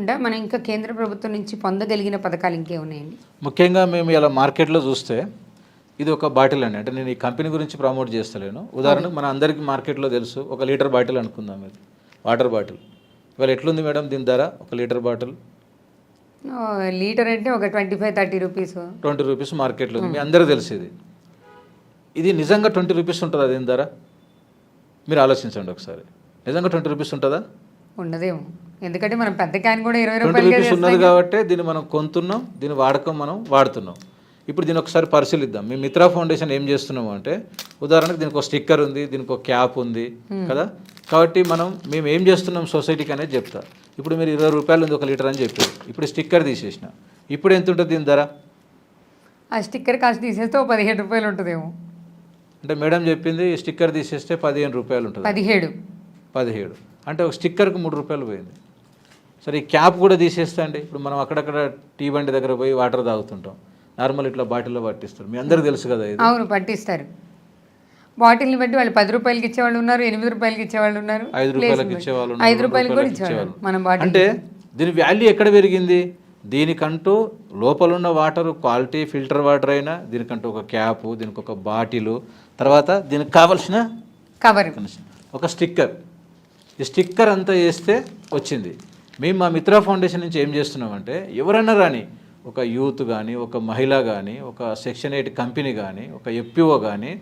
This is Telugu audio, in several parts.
కాకుండా మనం ఇంకా కేంద్ర ప్రభుత్వం నుంచి పొందగలిగిన పథకాలు ఇంకే ఉన్నాయండి. ముఖ్యంగా మేము ఇలా మార్కెట్లో చూస్తే ఇది ఒక బాటిల్ అండి. అంటే నేను ఈ కంపెనీ గురించి ప్రమోట్ చేస్తలేను. ఉదాహరణకు మన అందరికీ మార్కెట్లో తెలుసు ఒక లీటర్ బాటిల్ అనుకుందాం ఇది. Water bottle. ఇవాళ ఎట్లుంది మేడం దీని ధర? ఒక లీటర్ బాటిల్. లీటర్ అంటే ఒక twenty five thirty rupees. Twenty rupees మార్కెట్లో ఉంది. మీ అందరికీ తెలుసు ఇది. ఇది నిజంగా ట్వంటీ రూపీస్ ఉంటుందా దీని ధర? మీరు ఆలోచించండి ఒకసారి. నిజంగా ట్వంటీ రూపీస్ ఉంటుందా? ఉండదేమో. ఎందుకంటే మనం పెద్ద క్యాన్ కూడా ఇరవై రూపీస్ ఉన్నది కాబట్టి దీన్ని మనం కొంటున్నాం దీని వాడకం మనం వాడుతున్నాం. ఇప్పుడు దీన్ని ఒకసారి పరిశీలిద్దాం. మీ మిత్రా ఫౌండేషన్ ఏం చేస్తున్నాము అంటే ఉదాహరణకు దీనికి ఒక స్టిక్కర్ ఉంది దీనికి ఒక క్యాప్ ఉంది కదా? కాబట్టి మనం మేము ఏం చేస్తున్నాం సొసైటీకి అనేది చెప్తా. ఇప్పుడు మీరు ఇరవై రూపాయలు ఉంది ఒక లీటర్ అని చెప్పారు. ఇప్పుడు స్టిక్కర్ తీసేసిన. ఇప్పుడు ఎంత ఉంటుంది దీని ధర? ఆ స్టిక్కర్ కాస్ట్ తీసేస్తే పదిహేడు రూపాయలు ఉంటుందేమో. అంటే మేడం చెప్పింది స్టిక్కర్ తీసేస్తే పదిహేను రూపాయలు ఉంటుంది. పదిహేడు. పదిహేడు. అంటే ఒక స్టిక్కర్కి మూడు రూపాయలు పోయింది. సరే ఈ క్యాప్ కూడా తీసేస్తా అండి. ఇప్పుడు మనం అక్కడక్కడ టీ బండి దగ్గర పోయి వాటర్ తాగుతుంటాం. నార్మల్ ఇట్లా బాటిల్లో పట్టిస్తారు. మీ అందరికీ తెలుసు కదా ఇది. అవును పట్టిస్తారు. బాటిల్ని బట్టి వాళ్ళు పది రూపాయలకి ఇచ్చేవాళ్ళు ఉన్నారు ఎనిమిది రూపాయలకి ఇచ్చేవాళ్ళు ఉన్నారు ఐదు రూపాయలకి ఇచ్చేవాళ్ళు ఉన్నారు, ఐదు రూపాయలకి కూడా ఇచ్చేవాళ్ళు. మనం బాటిల్. అంటే దీని వాల్యూ ఎక్కడ పెరిగింది? దీనికంటూ లోపల ఉన్న వాటర్ క్వాలిటీ ఫిల్టర్ వాటర్ అయినా దీనికంటూ ఒక క్యాపు దీనికి ఒక బాటిలు తర్వాత దీనికి కావలసిన కవర్. ఒక స్టిక్కర్. ఈ స్టిక్కర్ అంతా వేస్తే వచ్చింది. మేము మా మిత్రా ఫౌండేషన్ నుంచి ఏం చేస్తున్నామంటే ఎవరైనా రాని ఒక యూత్ కానీ ఒక మహిళ కానీ ఒక సెక్షన్ ఎయిట్ కంపెనీ కానీ ఒక ఎఫ్పిఓ కానీ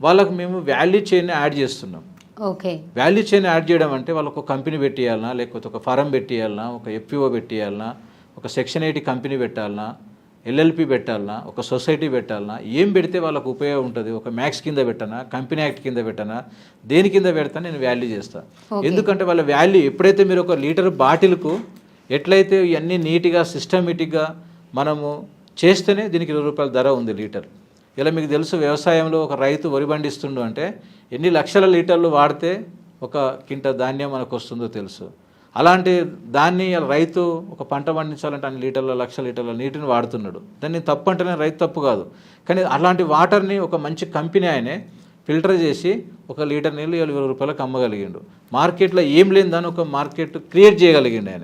వాళ్ళకు మేము వాల్యూ చైన్ యాడ్ చేస్తున్నాం. ఓకే. వాల్యూ చైన్ యాడ్ చేయడం అంటే వాళ్ళకు ఒక కంపెనీ పెట్టియాలనా లేకపోతే ఒక ఫారం పెట్టియాలనా ఒక ఎఫ్పిఓ పెట్టియాలనా ఒక సెక్షన్ ఎయిటీ కంపెనీ పెట్టాలనా ఎల్ఎల్పి పెట్టాలనా ఒక సొసైటీ పెట్టాలనా ఏం పెడితే వాళ్ళకు ఉపయోగం ఉంటుంది? ఒక మ్యాక్స్ కింద పెట్టనా? కంపెనీ యాక్ట్ కింద పెట్టనా? దేని కింద పెడతా నేను వాల్యూ చేస్తా. ఎందుకంటే వాళ్ళ వాల్యూ ఎప్పుడైతే మీరు ఒక లీటర్ బాటిల్కు ఎట్లయితే ఇవన్నీ నీట్గా సిస్టమేటిక్గా మనము చేస్తేనే దీనికి ఇరవై రూపాయల ధర ఉంది లీటర్. ఇలా మీకు తెలుసు వ్యవసాయంలో ఒక రైతు వరి పండిస్తుండు అంటే ఎన్ని లక్షల లీటర్లు వాడితే ఒక కింట ధాన్యం మనకు వస్తుందో తెలుసు. అలాంటి దాన్ని రైతు ఒక పంట పండించాలంటే అన్ని లీటర్ల లక్ష లీటర్ల నీటిని వాడుతున్నాడు. దాన్ని తప్పు అంటేనే రైతు తప్పు కాదు. కానీ అలాంటి వాటర్ని ఒక మంచి కంపెనీ ఆయనే ఫిల్టర్ చేసి ఒక లీటర్ నీళ్ళు ఇరవై రూపాయలకు అమ్మగలిగిండు. మార్కెట్లో ఏం లేని దాన్ని ఒక మార్కెట్ క్రియేట్ చేయగలిగిండు ఆయన.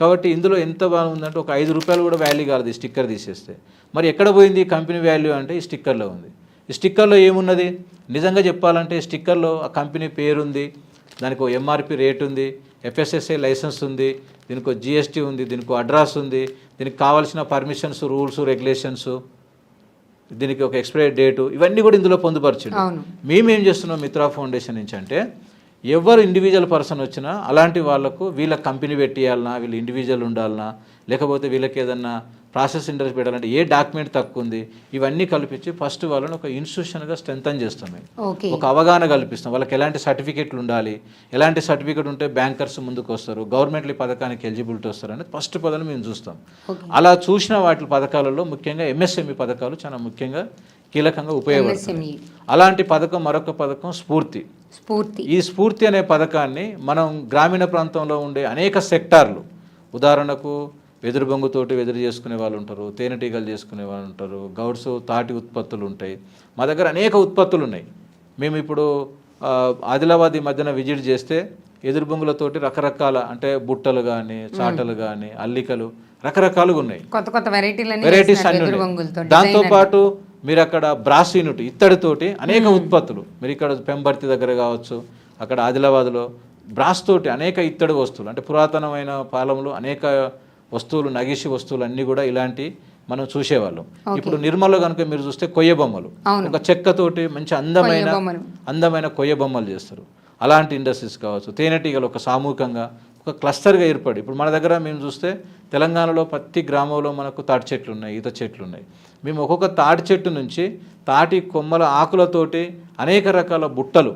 కాబట్టి ఇందులో ఎంత బాగుందంటే ఒక ఐదు రూపాయలు కూడా వాల్యూ కాదు స్టిక్కర్ తీసేస్తే. మరి ఎక్కడ పోయింది ఈ కంపెనీ వాల్యూ అంటే ఈ స్టిక్కర్లో ఉంది. ఈ స్టిక్కర్లో ఏమున్నది? నిజంగా చెప్పాలంటే స్టిక్కర్లో ఆ కంపెనీ పేరుంది. దానికి ఒక ఎంఆర్పి రేట్ ఉంది. ఎఫ్ఎస్ఎస్ఐ లైసెన్స్ ఉంది దీనికి జిఎస్టీ ఉంది దీనికి అడ్రస్ ఉంది దీనికి కావాల్సిన పర్మిషన్స్ రూల్స్ రెగ్యులేషన్స్ దీనికి ఒక ఎక్స్పైరీ డేటు ఇవన్నీ కూడా ఇందులో పొందుపరచండి. మేమేం చేస్తున్నాం మిత్రా ఫౌండేషన్ నుంచి అంటే ఎవరు ఇండివిజువల్ పర్సన్ వచ్చినా అలాంటి వాళ్ళకు వీళ్ళ కంపెనీ పెట్టియాలనా వీళ్ళు ఇండివిజువల్ ఉండాలనా లేకపోతే వీళ్ళకి ఏదన్నా ప్రాసెస్ ఇంట్రెస్ట్ పెట్టాలంటే ఏ డాక్యుమెంట్ తక్కువ ఉంది ఇవన్నీ కల్పించి ఫస్ట్ వాళ్ళని ఒక ఇన్స్టిట్యూషన్గా స్ట్రెంథన్ చేస్తాం మేము. ఒక అవగాహన కల్పిస్తాం. వాళ్ళకి ఎలాంటి సర్టిఫికెట్లు ఉండాలి? ఎలాంటి సర్టిఫికెట్ ఉంటే బ్యాంకర్స్ ముందుకు వస్తారు గవర్నమెంట్ ఈ పథకానికి ఎలిజిబిలిటీ వస్తారు అనేది ఫస్ట్ పదాలు మేము చూస్తాం. అలా చూసిన వాటి పథకాలలో ముఖ్యంగా ఎంఎస్ఎంఈ పథకాలు చాలా ముఖ్యంగా కీలకంగా ఉపయోగపడుతుంది అలాంటి పథకం మరొక పథకం స్ఫూర్తి. స్ఫూర్తి. ఈ స్ఫూర్తి అనే పథకాన్ని మనం గ్రామీణ ప్రాంతంలో ఉండే అనేక సెక్టార్లు ఉదాహరణకు వెదురు బొంగుతోటి వెదురు చేసుకునే వాళ్ళు ఉంటారు తేనెటీగలు చేసుకునే వాళ్ళు ఉంటారు గౌడ్స్ తాటి ఉత్పత్తులు ఉంటాయి. మా దగ్గర అనేక ఉత్పత్తులు ఉన్నాయి. మేము ఇప్పుడు ఆదిలాబాద్ ఈ మధ్యన విజిట్ చేస్తే ఎదురు బొంగులతోటి రకరకాల అంటే బుట్టలు కానీ చాటలు కానీ అల్లికలు రకరకాలుగా ఉన్నాయి. కొత్త కొత్త వెరైటీస్ అన్ని వెదురు ఉన్నాయి. బొంగులతో దాంతో పాటు మీరు అక్కడ బ్రాస్ యూనిట్ ఇత్తడితోటి అనేక ఉత్పత్తులు. మీరు ఇక్కడ పెంబర్తి దగ్గర కావచ్చు అక్కడ ఆదిలాబాద్లో బ్రాస్ తోటి అనేక ఇత్తడి వస్తువులు అంటే పురాతనమైన కాలంలో అనేక వస్తువులు నగిషి వస్తువులు అన్నీ కూడా ఇలాంటి మనం చూసేవాళ్ళం. ఇప్పుడు నిర్మల్లో కనుక మీరు చూస్తే కొయ్య బొమ్మలు. ఒక చెక్కతోటి మంచి అందమైన. అందమైన కొయ్య బొమ్మలు చేస్తారు. అలాంటి ఇండస్ట్రీస్ కావచ్చు. తేనెటీగలు ఒక సామూహికంగా ఒక క్లస్టర్గా ఏర్పడి ఇప్పుడు మన దగ్గర మేము చూస్తే తెలంగాణలో ప్రతి గ్రామంలో మనకు తాటి చెట్లు ఉన్నాయి ఈత చెట్లు ఉన్నాయి. మేము ఒక్కొక్క తాటి చెట్టు నుంచి తాటి కొమ్మల ఆకులతోటి అనేక రకాల బుట్టలు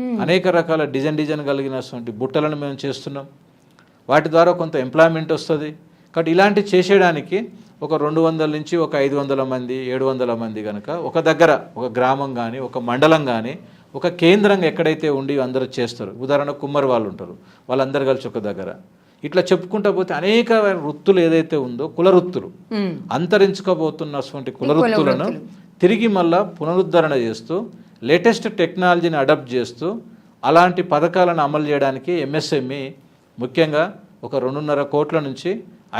అనేక రకాల డిజైన్ డిజైన్ కలిగినటువంటి బుట్టలను మేము చేస్తున్నాం. వాటి ద్వారా కొంత ఎంప్లాయ్మెంట్ వస్తుంది. కాబట్టి ఇలాంటి చేసేయడానికి ఒక రెండు వందల నుంచి ఒక ఐదు వందల మంది ఏడు వందల మంది కనుక ఒక దగ్గర ఒక గ్రామం కానీ ఒక మండలం కానీ ఒక కేంద్రంగా ఎక్కడైతే ఉండి అందరూ చేస్తారు. ఉదాహరణ కుమ్మరి వాళ్ళు ఉంటారు. వాళ్ళందరూ కలిసి ఒక దగ్గర. ఇట్లా చెప్పుకుంటా పోతే అనేక వృత్తులు ఏదైతే ఉందో కుల వృత్తులు. అంతరించుకోబోతున్నటువంటి కుల వృత్తులను తిరిగి మళ్ళా పునరుద్ధరణ చేస్తూ లేటెస్ట్ టెక్నాలజీని అడాప్ట్ చేస్తూ అలాంటి పథకాలను అమలు చేయడానికి ఎంఎస్ఎంఈ ముఖ్యంగా ఒక రెండున్నర కోట్ల నుంచి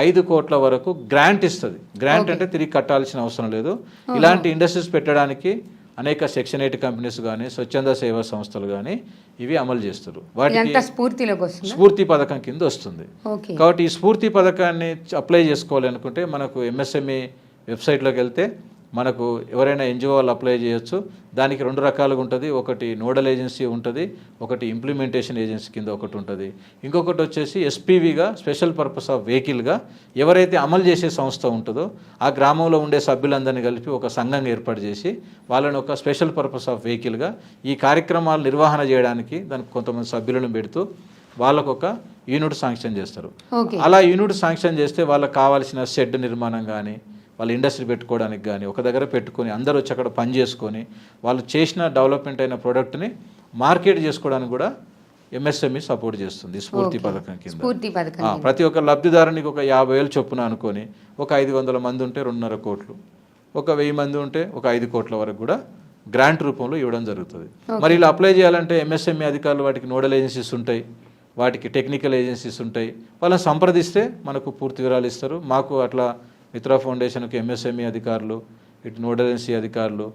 ఐదు కోట్ల వరకు గ్రాంట్ ఇస్తుంది. గ్రాంట్ అంటే తిరిగి కట్టాల్సిన అవసరం లేదు. ఇలాంటి ఇండస్ట్రీస్ పెట్టడానికి అనేక సెక్షన్ ఎయిట్ కంపెనీస్ కానీ స్వచ్ఛంద సేవా సంస్థలు కానీ ఇవి అమలు చేస్తారు. వాటికి వస్తుంది? స్ఫూర్తి పథకం కింద వస్తుంది. కాబట్టి ఈ స్ఫూర్తి పథకాన్ని అప్లై చేసుకోవాలి అనుకుంటే మనకు ఎంఎస్ఎంఈ వెబ్సైట్లోకి వెళ్తే మనకు ఎవరైనా ఎన్జిఓ వాళ్ళు అప్లై చేయొచ్చు. దానికి రెండు రకాలుగా ఉంటుంది. ఒకటి నోడల్ ఏజెన్సీ ఉంటుంది ఒకటి ఇంప్లిమెంటేషన్ ఏజెన్సీ కింద ఒకటి ఉంటుంది. ఇంకొకటి వచ్చేసి ఎస్పీవీగా స్పెషల్ పర్పస్ ఆఫ్ వెహికల్గా ఎవరైతే అమలు చేసే సంస్థ ఉంటుందో ఆ గ్రామంలో ఉండే సభ్యులందరినీ కలిపి ఒక సంఘం ఏర్పాటు చేసి వాళ్ళని ఒక స్పెషల్ పర్పస్ ఆఫ్ వెహికల్గా ఈ కార్యక్రమాలు నిర్వహణ చేయడానికి దానికి కొంతమంది సభ్యులను పెడుతూ వాళ్ళకు ఒక యూనిట్ శాంక్షన్ చేస్తారు. అలా యూనిట్ శాంక్షన్ చేస్తే వాళ్ళకి కావాల్సిన షెడ్ నిర్మాణం కానీ వాళ్ళ ఇండస్ట్రీ పెట్టుకోవడానికి కానీ ఒక దగ్గర పెట్టుకొని అందరూ వచ్చి అక్కడ పని చేసుకొని వాళ్ళు చేసిన డెవలప్మెంట్ అయిన ప్రోడక్ట్ని మార్కెట్ చేసుకోవడానికి కూడా ఎంఎస్ఎంఈ సపోర్ట్ చేస్తుంది స్ఫూర్తి పథకం కింద. స్ఫూర్తి పథకం ఆ, ప్రతి ఒక్క లబ్ధిదారునికి ఒక యాభై వేలు చొప్పున అనుకొని ఒక ఐదు వందల మంది ఉంటే రెండున్నర కోట్లు ఒక వెయ్యి మంది ఉంటే ఒక ఐదు కోట్ల వరకు కూడా గ్రాంట్ రూపంలో ఇవ్వడం జరుగుతుంది. మరి ఇలా అప్లై చేయాలంటే ఎంఎస్ఎంఈ అధికారులు వాటికి నోడల్ ఏజెన్సీస్ ఉంటాయి వాటికి టెక్నికల్ ఏజెన్సీస్ ఉంటాయి వాళ్ళని సంప్రదిస్తే మనకు పూర్తి వివరాలు ఇస్తారు మాకు అట్లా మిత్రా ఫౌండేషన్కి ఎంఎస్ఎంఈ అధికారులు ఇటు నోడల్ ఏజెన్సీ అధికారులు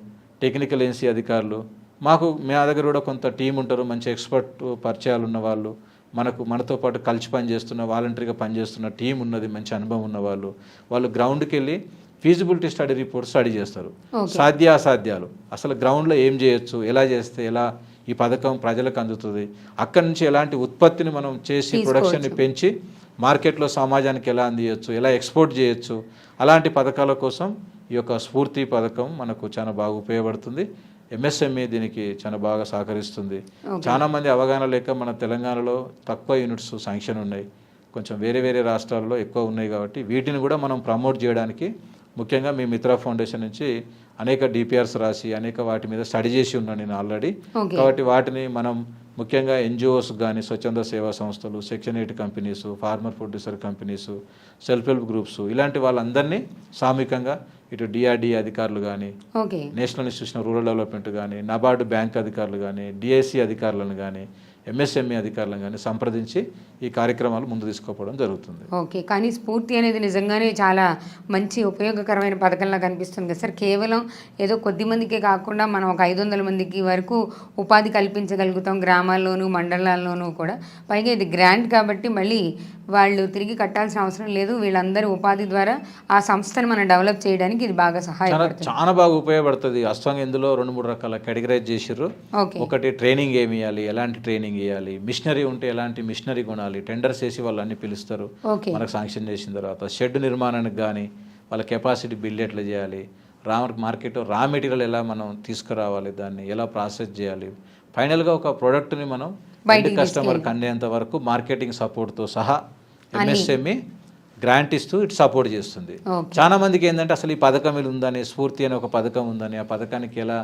టెక్నికల్ ఏజెన్సీ అధికారులు మాకు మా దగ్గర కూడా కొంత టీం ఉంటారు మంచి ఎక్స్పర్ట్ పరిచయాలు ఉన్న వాళ్ళు మనకు మనతో పాటు కలిసి పనిచేస్తున్న వాలంటరీగా పనిచేస్తున్న టీం ఉన్నది మంచి అనుభవం ఉన్న వాళ్ళు. వాళ్ళు గ్రౌండ్కి వెళ్ళి ఫీజిబిలిటీ స్టడీ రిపోర్ట్ స్టడీ చేస్తారు. సాధ్య అసాధ్యాలు అసలు గ్రౌండ్లో ఏం చేయొచ్చు ఎలా చేస్తే ఎలా ఈ పథకం ప్రజలకు అందుతుంది. అక్కడి నుంచి ఎలాంటి ఉత్పత్తిని మనం చేసి ప్రొడక్షన్ని పెంచి మార్కెట్లో సమాజానికి ఎలా అందియచ్చు ఎలా ఎక్స్పోర్ట్ చేయొచ్చు అలాంటి పథకాల కోసం ఈ యొక్క స్ఫూర్తి పథకం మనకు చాలా బాగా ఉపయోగపడుతుంది. ఎంఎస్ఎంఈ దీనికి చాలా బాగా సహకరిస్తుంది. చాలా మంది అవగాహన లేక మన తెలంగాణలో తక్కువ యూనిట్స్ శాంక్షన్ ఉన్నాయి. కొంచెం వేరే వేరే రాష్ట్రాల్లో ఎక్కువ ఉన్నాయి కాబట్టి వీటిని కూడా మనం ప్రమోట్ చేయడానికి ముఖ్యంగా మీ మిత్రా ఫౌండేషన్ నుంచి అనేక డిపిఆర్స్ రాసి అనేక వాటి మీద స్టడీ చేసి ఉన్నాను నేను ఆల్రెడీ. కాబట్టి వాటిని మనం ముఖ్యంగా ఎన్జిఓస్ కానీ స్వచ్ఛంద సేవా సంస్థలు section eight companies farmer producer companies self help groups ఇలాంటి వాళ్ళందరినీ సామూహికంగా ఇటు డిఆర్డి అధికారులు కానీ నేషనల్ ఇన్స్టిట్యూషన్ రూరల్ డెవలప్మెంట్ కానీ నబార్డు బ్యాంక్ అధికారులు కానీ డిఎస్సి అధికారులను కానీ ఎంఎస్ఎంఈ అధికారులను కానీ సంప్రదించి ఈ కార్యక్రమాలు ముందు తీసుకుపోవడం జరుగుతుంది. ఓకే. కానీ స్ఫూర్తి అనేది నిజంగానే చాలా మంచి ఉపయోగకరమైన పథకంలా కనిపిస్తుంది కదా సార్. కేవలం ఏదో కొద్ది మందికే కాకుండా మనం ఒక ఐదు వందల మందికి వరకు ఉపాధి కల్పించగలుగుతాం గ్రామాల్లోనూ మండలాల్లోనూ కూడా. పైగా ఇది గ్రాంట్ కాబట్టి మళ్ళీ వాళ్ళు తిరిగి కట్టాల్సిన అవసరం లేదు. వీళ్ళందరూ ఉపాధి ద్వారా ఆ సంస్థను మనం డెవలప్ చేయడానికి ఇది బాగా సహాయపడుతుంది. చాలా బాగా ఉపయోగపడుతుంది. అస్తంగా ఇందులో రెండు మూడు రకాల కేటగరైజ్ చేసిర్రు. ఓకే. ఒకటి ట్రైనింగ్ ఏమి ఇవ్వాలి ఎలాంటి ట్రైనింగ్ ఇవ్వాలి మిషనరీ ఉంటే ఎలాంటి మిషనరీ కొనాలి టెండర్స్ వేసి వాళ్ళు అన్ని పిలుస్తారు. మనకు శాంక్షన్ చేసిన తర్వాత షెడ్ నిర్మాణానికి కానీ వాళ్ళ కెపాసిటీ బిల్డ్ ఎట్లా చేయాలి రా మార్కెట్ రా మెటీరియల్ ఎలా మనం తీసుకురావాలి దాన్ని ఎలా ప్రాసెస్ చేయాలి. ఫైనల్గా ఒక ప్రోడక్ట్ని మనం బయట కస్టమర్కి అందేంత వరకు మార్కెటింగ్ సపోర్ట్తో సహా ఎంఎస్ఎంఈ గ్రాంట్ ఇస్తూ ఇటు సపోర్ట్ చేస్తుంది. చాలా మందికి ఏంటంటే అసలు ఈ పథకం ఇలా ఉందని స్ఫూర్తి అనే ఒక పథకం ఉందని ఆ పథకానికి ఎలా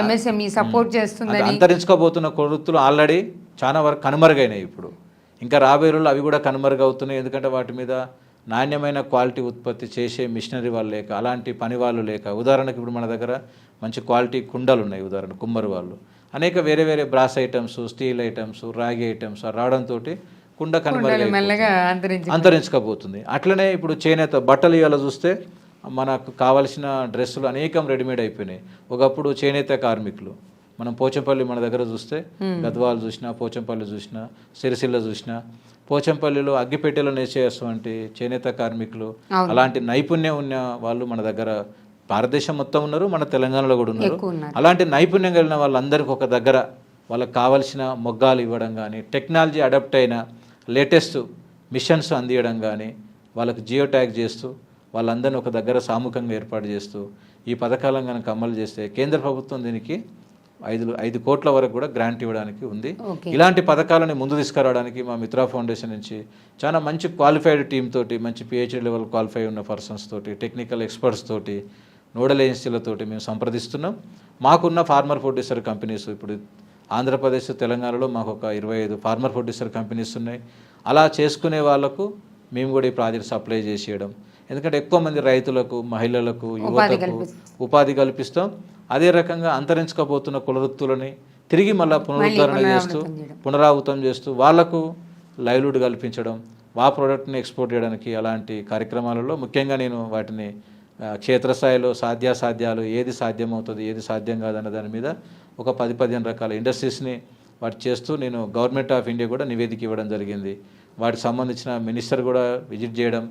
ఎంఎస్ఎంఈ సపోర్ట్ చేస్తుంది అంతరించుకోబోతున్న కొడుతులు ఆల్రెడీ చాలా వరకు కనుమరుగైనాయి ఇప్పుడు. ఇంకా రాబోయే రోజులు అవి కూడా కనుమరుగవుతున్నాయి. ఎందుకంటే వాటి మీద నాణ్యమైన క్వాలిటీ ఉత్పత్తి చేసే మిషనరీ వాళ్ళు లేక అలాంటి పని వాళ్ళు లేక ఉదాహరణకు ఇప్పుడు మన దగ్గర మంచి క్వాలిటీ కుండలు ఉన్నాయి ఉదాహరణ కుమ్మరి వాళ్ళు. అనేక వేరే వేరే బ్రాస్ ఐటమ్స్ స్టీల్ ఐటమ్స్ రాగి ఐటమ్స్ రావడంతో కుండ కనుమరుగై అంతరించి అంతరించకపోతుంది. అట్లనే ఇప్పుడు చేనేత బట్టలు ఇవాళ చూస్తే మనకు కావలసిన డ్రెస్సులు అనేకం రెడీమేడ్ అయిపోయినాయి. ఒకప్పుడు చేనేత కార్మికులు మనం పోచంపల్లి మన దగ్గర చూస్తే గద్వాలు చూసినా పోచంపల్లి చూసినా సిరిసిల్ల చూసినా పోచంపల్లిలో అగ్గిపెట్టెలు నేసేటువంటి చేనేత కార్మికులు అలాంటి నైపుణ్యం ఉన్న వాళ్ళు మన దగ్గర భారతదేశం మొత్తం ఉన్నారు మన తెలంగాణలో కూడా ఉన్నారు. అలాంటి నైపుణ్యం కలిగిన వాళ్ళందరికీ ఒక దగ్గర వాళ్ళకి కావాల్సిన మొగ్గాలు ఇవ్వడం కానీ టెక్నాలజీ అడాప్ట్ అయిన లేటెస్ట్ మిషన్స్ అందియడం కానీ వాళ్ళకి జియో ట్యాగ్ చేస్తూ వాళ్ళందరినీ ఒక దగ్గర సాముఖంగా ఏర్పాటు చేస్తూ ఈ పథకాలను కనుక అమలు చేస్తే కేంద్ర ప్రభుత్వం దీనికి ఐదు ఐదు కోట్ల వరకు కూడా గ్రాంట్ ఇవ్వడానికి ఉంది. ఇలాంటి పథకాలని ముందు తీసుకురావడానికి మా మిత్రా ఫౌండేషన్ నుంచి చాలా మంచి క్వాలిఫైడ్ టీమ్ తోటి మంచి పిహెచ్డి లెవెల్ క్వాలిఫై ఉన్న పర్సన్స్ తోటి టెక్నికల్ ఎక్స్పర్ట్స్ తోటి నోడల్ ఏజెన్సీలతోటి మేము సంప్రదిస్తున్నాం. మాకున్న ఫార్మర్ ప్రొడ్యూసర్ కంపెనీస్ ఇప్పుడు ఆంధ్రప్రదేశ్ తెలంగాణలో మాకు ఒక ఇరవై ఐదు ఫార్మర్ ప్రొడ్యూసర్ కంపెనీస్ ఉన్నాయి. అలా చేసుకునే వాళ్ళకు మేము కూడా ఈ ప్రాజెక్ట్స్ అప్లై చేసేయడం ఎందుకంటే ఎక్కువ మంది రైతులకు మహిళలకు యువతకు ఉపాధి కల్పిస్తాం. అదే రకంగా అంతరించకపోతున్న కులవృత్తులని తిరిగి మళ్ళీ పునరుద్ధరణ చేస్తూ పునరావృతం చేస్తూ వాళ్ళకు లైవ్లీడ్ కల్పించడం వా ప్రోడక్ట్ని ఎక్స్పోర్ట్ చేయడానికి అలాంటి కార్యక్రమాలలో ముఖ్యంగా నేను వాటిని క్షేత్రస్థాయిలో సాధ్యాసాధ్యాలు ఏది సాధ్యమవుతుంది ఏది సాధ్యం కాదన్న దాని మీద ఒక పది పదిహేను రకాల ఇండస్ట్రీస్ని వాటి చేస్తూ నేను గవర్నమెంట్ ఆఫ్ ఇండియా కూడా నివేదిక ఇవ్వడం జరిగింది. వాటికి సంబంధించిన మినిస్టర్ కూడా విజిట్ చేయడం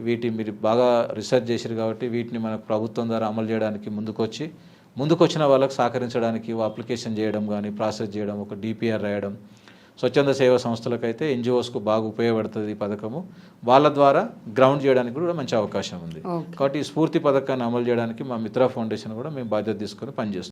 వీటి మీరు బాగా రీసెర్చ్ చేశారు కాబట్టి వీటిని మన ప్రభుత్వం ద్వారా అమలు చేయడానికి ముందుకొచ్చి ముందుకొచ్చిన వాళ్ళకి సహకరించడానికి అప్లికేషన్ చేయడం కానీ ప్రాసెస్ చేయడం ఒక డిపిఆర్ రాయడం స్వచ్ఛంద సేవా సంస్థలకైతే ఎన్జిఓస్కు బాగా ఉపయోగపడుతుంది ఈ పథకము. వాళ్ళ ద్వారా గ్రౌండ్ చేయడానికి కూడా మంచి అవకాశం ఉంది. కాబట్టి ఈ స్ఫూర్తి పథకాన్ని అమలు చేయడానికి మా మిత్ర ఫౌండేషన్ కూడా మేము బాధ్యత తీసుకొని పనిచేస్తాం